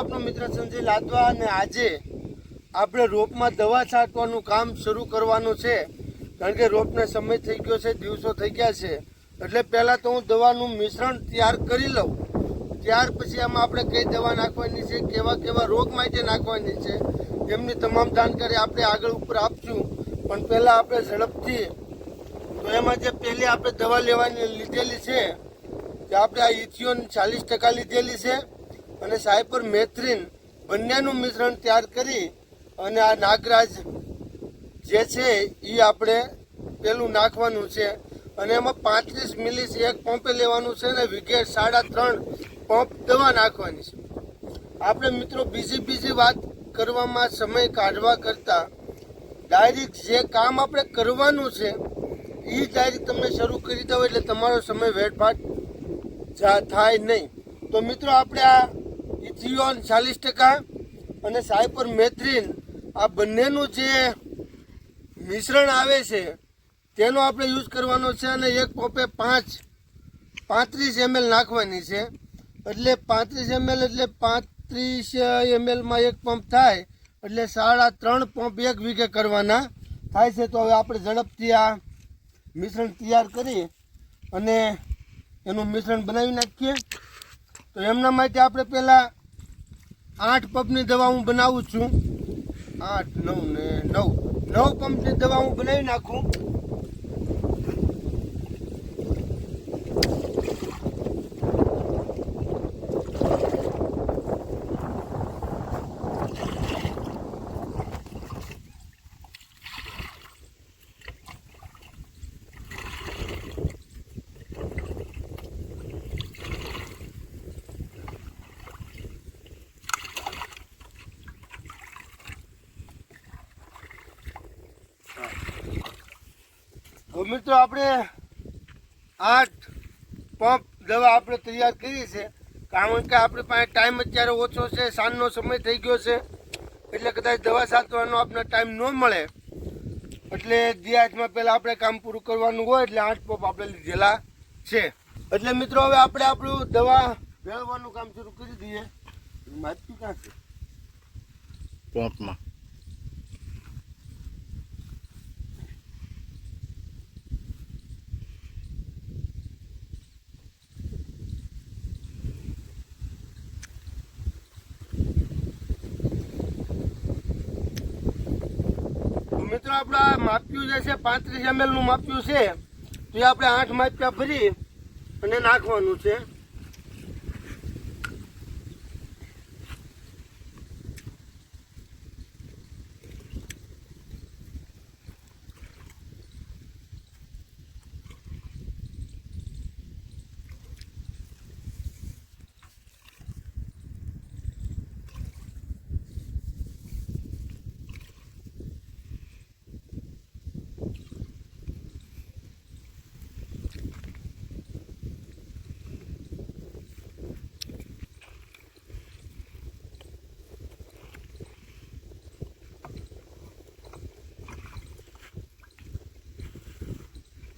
આપનો મિત્ર સંજય લાદવા અને આજે આપણે રોપમાં દવા છાંટવાનું કામ શરૂ કરવાનું છે. કારણ કે રોપને સમય થઈ ગયો છે, દિવસો થઈ ગયા છે. એટલે પહેલાં તો હું દવાનું મિશ્રણ તૈયાર કરી લઉં. ત્યાર પછી આમાં આપણે કઈ દવા નાખવાની છે, કેવા કેવા રોગ માટે નાખવાની છે, એમની તમામ જાણકારી આપણે આગળ ઉપર આપશું. પણ પહેલાં આપણે ઝડપથી, તો એમાં જે પહેલી આપણે દવા લેવાની લીધેલી છે કે આપણે આ ઇથિયોન ચાલીસ ટકા લીધેલી છે અને સાયપર મેથ્રીન બંનેનું મિશ્રણ તૈયાર કરી અને આ નાગરાજ જે છે એ આપણે પેલું નાખવાનું છે. અને એમાં પાંત્રીસ મિલીસ એક પંપે લેવાનું છે અને વિકેટ સાડા ત્રણ પંપ દવા નાખવાની છે. આપણે મિત્રો બીજી બીજી વાત કરવામાં સમય કાઢવા કરતાં ડાયરેક્ટ જે કામ આપણે કરવાનું છે એ ડાયરેક્ટ તમે શરૂ કરી દો એટલે તમારો સમય વેડફાટ થાય નહીં. તો મિત્રો આપણે આ ઇથિયોન ચાલીસ ટકા અને સાયપર મેથ્રીન આ બંનેનું જે મિશ્રણ આવે છે, તેનો આપણે યુઝ કરવાનો છે અને એક પંપે પાંચ, પાંત્રીસ એમએલ નાખવાની છે. એટલે પાંત્રીસ એમએલ એટલે પાંત્રીસ એમએલમાં એક પંપ થાય, એટલે સાડા ત્રણ પંપ એક વીઘે કરવાના. થાય છે તો હવે આપણે ઝડપથી આ મિશ્રણ તૈયાર કરી અને એનું મિશ્રણ બનાવી નાખીએ. તો એમના માટે આપણે પહેલાં આઠ પંપની દવા હું બનાવું છું. આઠ, નવ ને નવ. નવ પંપની દવા હું બનાવી નાખું. મિત્રો, આપણે આઠ પંપ દવા આપણે તૈયાર કરી છે. કારણ કે આપણી પાસે ટાઈમ અત્યારે ઓછો છે, સાંજનો સમય થઈ ગયો છે. એટલે કદાચ દવા સાચવાનો આપણને ટાઈમ ન મળે. એટલે દિયાજમાં પહેલાં આપણે કામ પૂરું કરવાનું હોય, એટલે આઠ પંપ આપણે લીધેલા છે. એટલે મિત્રો, હવે આપણે આપણું દવા વેળવાનું કામ શરૂ કરી દઈએ. માહિતી ક્યાં છે? પંપમાં. મિત્રો, આપણા માપ્યું જે છે, પાંત્રીસ એમએલનું માપ્યું છે, તો એ આપણે આઠ માપ્યા ભરી અને નાખવાનું છે.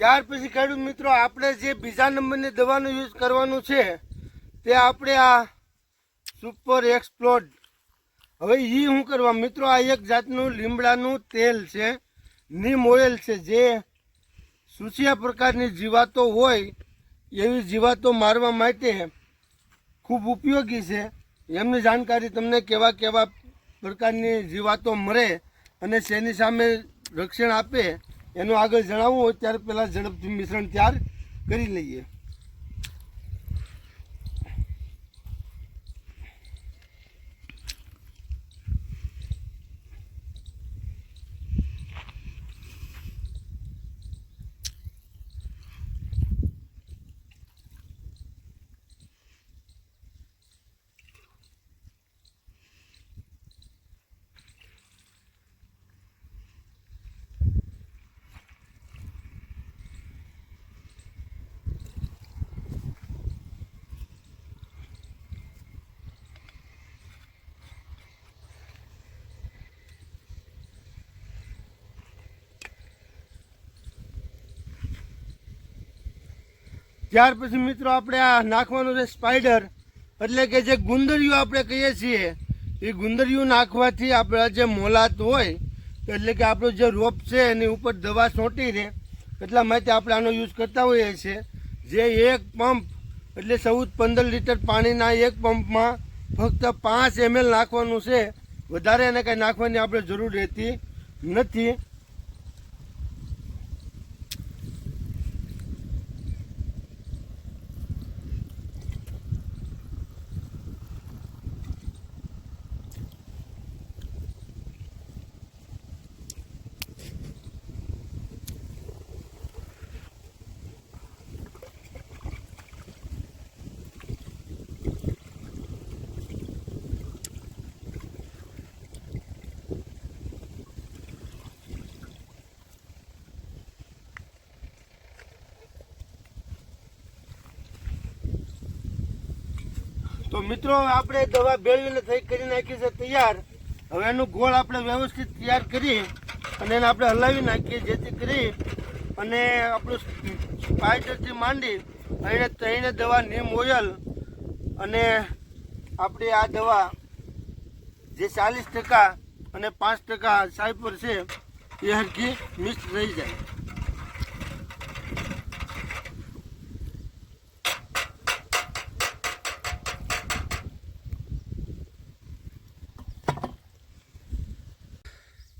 ત્યાર પછી ખેડૂત મિત્રો, આપણે જે બીજા નંબરની દવાનો યુઝ કરવાનું છે, તે આપણે આ સુપર એક્સપ્લોડ. હવે એ શું કરવા, મિત્રો, આ એક જાતનું લીમડાનું તેલ છે, નીમ ઓઇલ છે, જે સુસિયા પ્રકારની જીવાતો હોય, એવી જીવાતો મારવા માટે ખૂબ ઉપયોગી છે. એમની જાણકારી તમને કેવા કેવા પ્રકારની જીવાતો મરે અને શેની સામે રક્ષણ આપે એનું આગળ જણાવવું હોય ત્યારે પહેલાં ઝડપથી મિશ્રણ તૈયાર કરી લઈએ. ત્યાર પછી મિત્રો આપણે આ નાખવાનું છે સ્પાઈડર એટલે કે જે ગુંદરિયું આપણે કહીએ છીએ, એ ગુંદરિયું નાખવાથી આપણા જે મોલાત હોય, એટલે કે આપણો જે રોપ છે એની ઉપર દવા છોંટીને એટલા માટે આપણે આનો યુઝ કરતા હોઈએ છીએ. જે એક પંપ, એટલે ચૌદ પંદર લીટર પાણીના એક પંપમાં ફક્ત પાંચ એમએલ નાખવાનું છે. વધારે એને કંઈ નાખવાની આપણે જરૂર રહેતી નથી. તો મિત્રો, આપણે દવા બેળવીને થઈ કરી નાખી છે તૈયાર. હવે એનું ગોળ આપણે વ્યવસ્થિત તૈયાર કરી અને એને આપણે હલાવી નાખીએ જેથી કરી અને આપણું સ્પાઇડરથી માંડી અને ત્રણે દવા નીમ ઓઇલ અને આપણી આ દવા જે ચાલીસ ટકા અને પાંચ ટકા સાયપર છે, એ હરખી મિક્સ રહી જાય.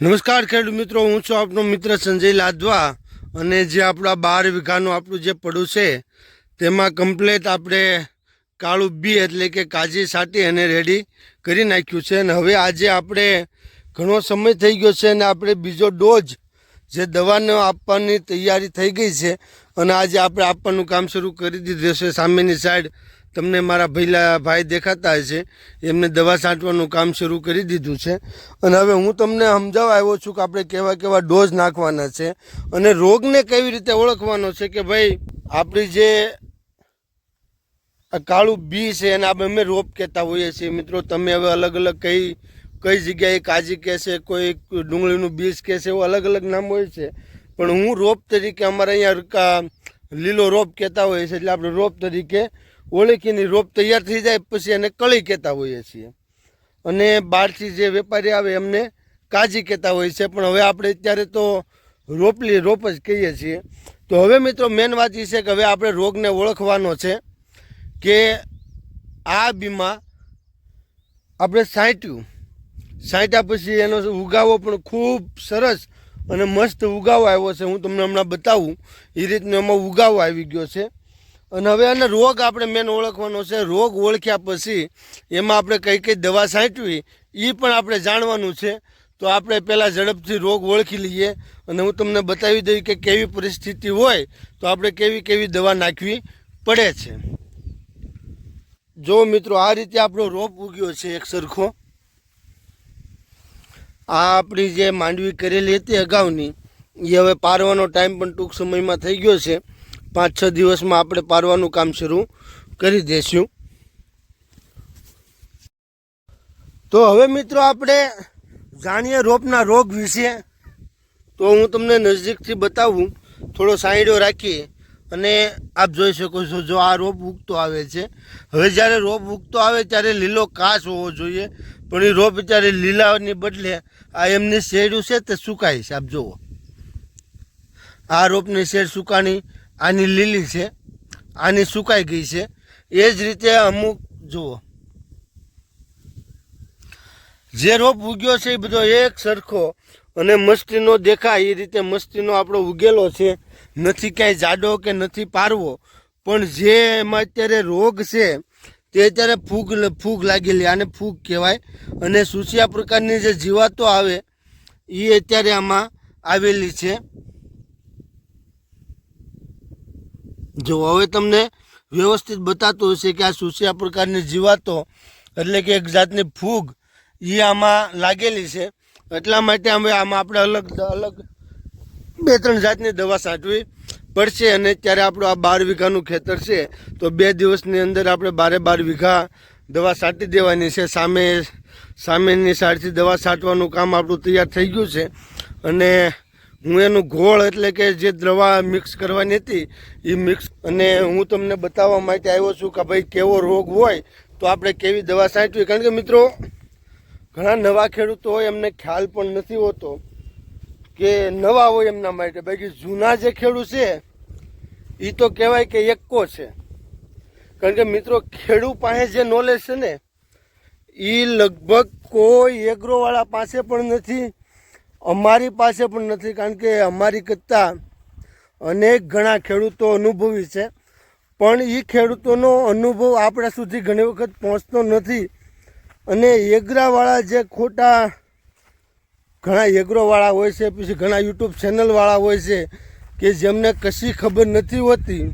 નમસ્કાર ખેડૂત મિત્રો, હું છું આપનો મિત્ર સંજય લાદવા અને જે આપણા બાર વીઘાનું આપણું જે પડું છે, તેમાં કમ્પ્લેટ આપણે કાળું બી એટલે કે કાજી સાટી અને રેડી કરી નાખ્યું છે અને હવે આજે આપણે ઘણો સમય થઈ ગયો છે અને આપણે બીજો ડોઝ જે દવાનો આપવાની તૈયારી થઈ ગઈ છે અને આજે આપણે આપવાનું કામ શરૂ કરી દીધું છે સામેની સાઈડ તમને મારા ભૈલા ભાઈ દેખાતા હશે એમને દવા છાંટવાનું કામ શરૂ કરી દીધું છે. અને હવે હું તમને સમજાવવા આવ્યો છું કે આપણે કેવા કેવા ડોઝ નાખવાના છે અને રોગને કેવી રીતે ઓળખવાનો છે કે ભાઈ, આપણી જે આ કાળું બી છે એને આપણે અમે રોપ કહેતા હોઈએ છીએ. મિત્રો, તમે હવે અલગ અલગ કઈ કઈ જગ્યાએ કાજી કહેશે કોઈ ડુંગળીનું બીજ કહેશે એવું અલગ અલગ નામ હોય છે. પણ હું રોપ તરીકે અમારે અહીંયા લીલો રોપ કહેતા હોઈએ છીએ, એટલે આપણે રોપ તરીકે ઓળખીને રોપ તૈયાર થઈ જાય પછી એને કળી કહેતા હોઈએ છીએ. અને બહારથી જે વેપારી આવે એમને કાજી કહેતા હોય છે. પણ હવે આપણે અત્યારે તો રોપલી, રોપ જ કહીએ છીએ. તો હવે મિત્રો મેન વાત એ છે કે હવે આપણે રોગને ઓળખવાનો છે કે આ બીમાં આપણે સાંટ્યું સાંટ્યા પછી એનો ઉગાવો પણ ખૂબ સરસ અને મસ્ત ઉગાવો આવ્યો છે. હું તમને હમણાં બતાવું. એ રીતનો એમાં ઉગાવો આવી ગયો છે. અને હવે આને રોગ આપણે મેન ઓળખવાનો છે. રોગ ઓળખ્યા પછી એમાં આપણે કઈ કઈ દવા સાંટવી એ પણ આપણે જાણવાનું છે. તો આપણે પહેલાં ઝડપથી રોગ ઓળખી લઈએ અને હું તમને બતાવી દઉં કે કેવી પરિસ્થિતિ હોય તો આપણે કેવી કેવી દવા નાખવી પડે છે. જો મિત્રો આ રીતે આપણો રોપ ઉગ્યો છે એક સરખો. આ આપણી જે માંડવી કરેલી હતી અગાઉની એ હવે પારવાનો ટાઈમ પણ ટૂંક સમયમાં થઈ ગયો છે. પાંચ છ દિવસમાં આપણે પારવાનું કામ શરૂ કરી દઈશું તો હવે મિત્રો આપણે જાણીએ રોપના રોગ વિશે. તો હું તમને નજીકથી બતાવું, થોડો સાઈડો રાખી અને આપ જોઈ શકો છો જો આ રોપ ઉગતો આવે છે. હવે જ્યારે રોપ ઉગતો આવે ત્યારે લીલો કાચ હોવો જોઈએ, પણ એ રોપ ત્યારે લીલાની બદલે આ એમની શેડું છે તે સુકાય છે. આપ જુઓ. આ રોપની શેડ સુકાણી આની લીલી છે, આની સુકાઈ ગઈ છે. એ જ રીતે અમુક, જુઓ. જે રોપ ઉગ્યો છે એ બધો એક સરખો અને મસ્તીનો દેખાય, એ રીતે મસ્તીનો આપણો ઉગેલો છે. નથી ક્યાંય જાડો કે નથી પારવો, પણ જે એમાં અત્યારે રોગ છે, તે અત્યારે ફૂગ ફૂગ લાગેલી આને ફૂગ કહેવાય. અને સુસિયા પ્રકારની જે જીવાતો આવે એ અત્યારે આમાં આવેલી છે. જો હવે તમને વ્યવસ્થિત બતાતું હશે કે આ સુસિયા પ્રકારની જીવાતો, એટલે કે એક જાતની ફૂગ એ આમાં લાગેલી છે. એટલા માટે અમે આમાં આપણે અલગ અલગ બે ત્રણ જાતની દવા સાચવી પડશે અને ત્યારે આપણું આ બાર વીઘાનું ખેતર છે, તો બે દિવસની અંદર આપણે બારે બાર વીઘા દવા છાંટી દેવાની છે. સામે, સામેની સાઈડથી દવા છાંટવાનું કામ આપણું તૈયાર થઈ ગયું છે. અને હું એનું ગોળ એટલે કે જે દવા મિક્સ કરવાની હતી એ મિક્સ અને હું તમને બતાવવા માટે આવ્યો છું કે ભાઈ કેવો રોગ હોય તો આપણે કેવી દવા સાંચવી કારણ કે મિત્રો, ઘણા નવા ખેડૂતો હોય, એમને ખ્યાલ પણ નથી હોતો કે નવા હોય એમના માટે. બાકી જૂના જે ખેડૂત છે એ તો કહેવાય કે એકો છે. કારણ કે મિત્રો ખેડૂત પાસે જે નોલેજ છે ને એ લગભગ કોઈ એગ્રોવાળા પાસે પણ નથી, અમારી પાસે પણ નથી. કારણ કે અમારી કરતાં અનેક ઘણા ખેડૂતો અનુભવી છે. પણ એ ખેડૂતોનો અનુભવ આપણા સુધી ઘણી વખત પહોંચતો નથી. અને એગ્રાવાળા જે ખોટા ઘણા એગ્રોવાળા હોય છે, પછી ઘણા યુટ્યુબ ચેનલવાળા હોય છે, કે જેમને કશી ખબર નથી હોતી,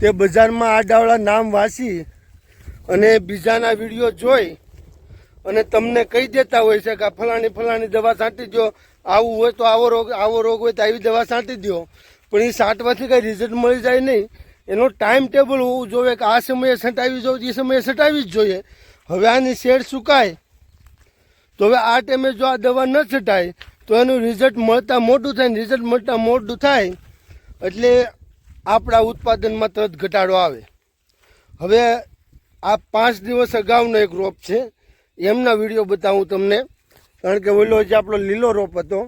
તે બજારમાં આડાવડા નામ વાંચી અને બીજાના વીડિયો જોઈ અને તમને કહી દેતા હોય છે કે ફલાણી ફલાણી દવા છાંટી દો આવું હોય તો આવો રોગ આવો રોગ હોય તો આવી દવા છાંટી દો પણ એ સાતમાંથી કંઈ રિઝલ્ટ મળી જાય નહીં. એનો ટાઈમ ટેબલ હોવું જોઈએ કે આ સમયે છંટાવી જોઈએ એ સમયે છંટાવી જ જોઈએ. હવે આની શેડ સુકાય તો હવે આ ટાઈમે જો આ દવા ન છટાય, તો એનું રિઝલ્ટ મળતા મોટું થાય રિઝલ્ટ મળતા મોટું થાય, એટલે આપણા ઉત્પાદનમાં તરત ઘટાડો આવે. હવે આ પાંચ દિવસ અગાઉનો એક રોપ છે. એમના વીડિયો બતાવું તમને. કારણ કે ઓલો જે આપણો લીલો રોપ હતો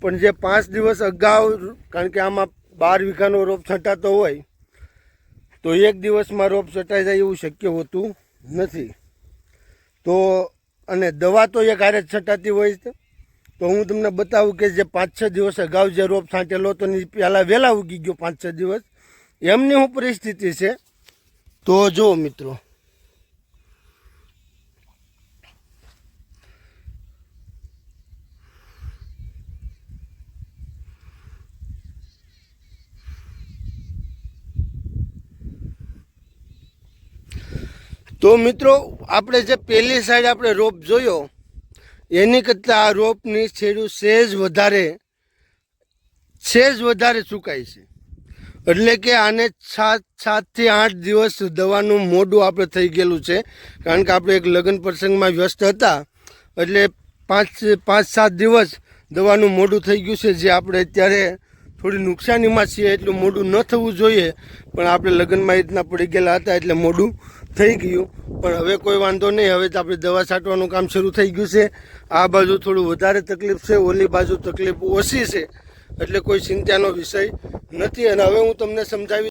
પણ જે પાંચ દિવસ અગાઉ, કારણ કે આમાં બાર વીઘાનો રોપ છટાતો હોય, તો એક દિવસમાં રોપ છટાઈ જાય એવું શક્ય હોતું નથી. તો, અને દવા તો એક હારે છટાતી હોય છે. તો હું તમને બતાવું કે જે પાંચ છ દિવસ અગાઉ જે રોપ છાંટેલો હતો ને પહેલાં વહેલા ઉગી ગયો પાંચ છ દિવસ. એમની શું પરિસ્થિતિ છે. તો જુઓ મિત્રો તો મિત્રો, આપણે જે પહેલી સાઈડ આપણે રોપ જોયો, એની કરતાં આ રોપની છેડું સેજ વધારે સેજ વધારે સુકાય છે. એટલે કે આને સાત, સાતથી આઠ દિવસ દવાનું મોઢું આપણે થઈ ગયેલું છે. કારણ કે આપણે એક લગ્ન પ્રસંગમાં વ્યસ્ત હતા, એટલે પાંચ પાંચ, સાત દિવસ દવાનું મોઢું થઈ ગયું છે, જે આપણે અત્યારે થોડી નુકસાનીમાં છીએ, એટલું મોઢું ન થવું જોઈએ. પણ આપણે લગ્નમાં એ રીતના પડી ગયેલા હતા, એટલે મોઢું થઈ ગયું. પણ હવે કોઈ વાંધો નહીં. હવે તો આપણે દવા છાંટવાનું કામ શરૂ થઈ ગયું છે. આ બાજુ થોડું વધારે તકલીફ છે. ઓલી બાજુ તકલીફ ઓછી છે. એટલે કોઈ ચિંતાનો વિષય નથી. અને હવે હું તમને સમજાવી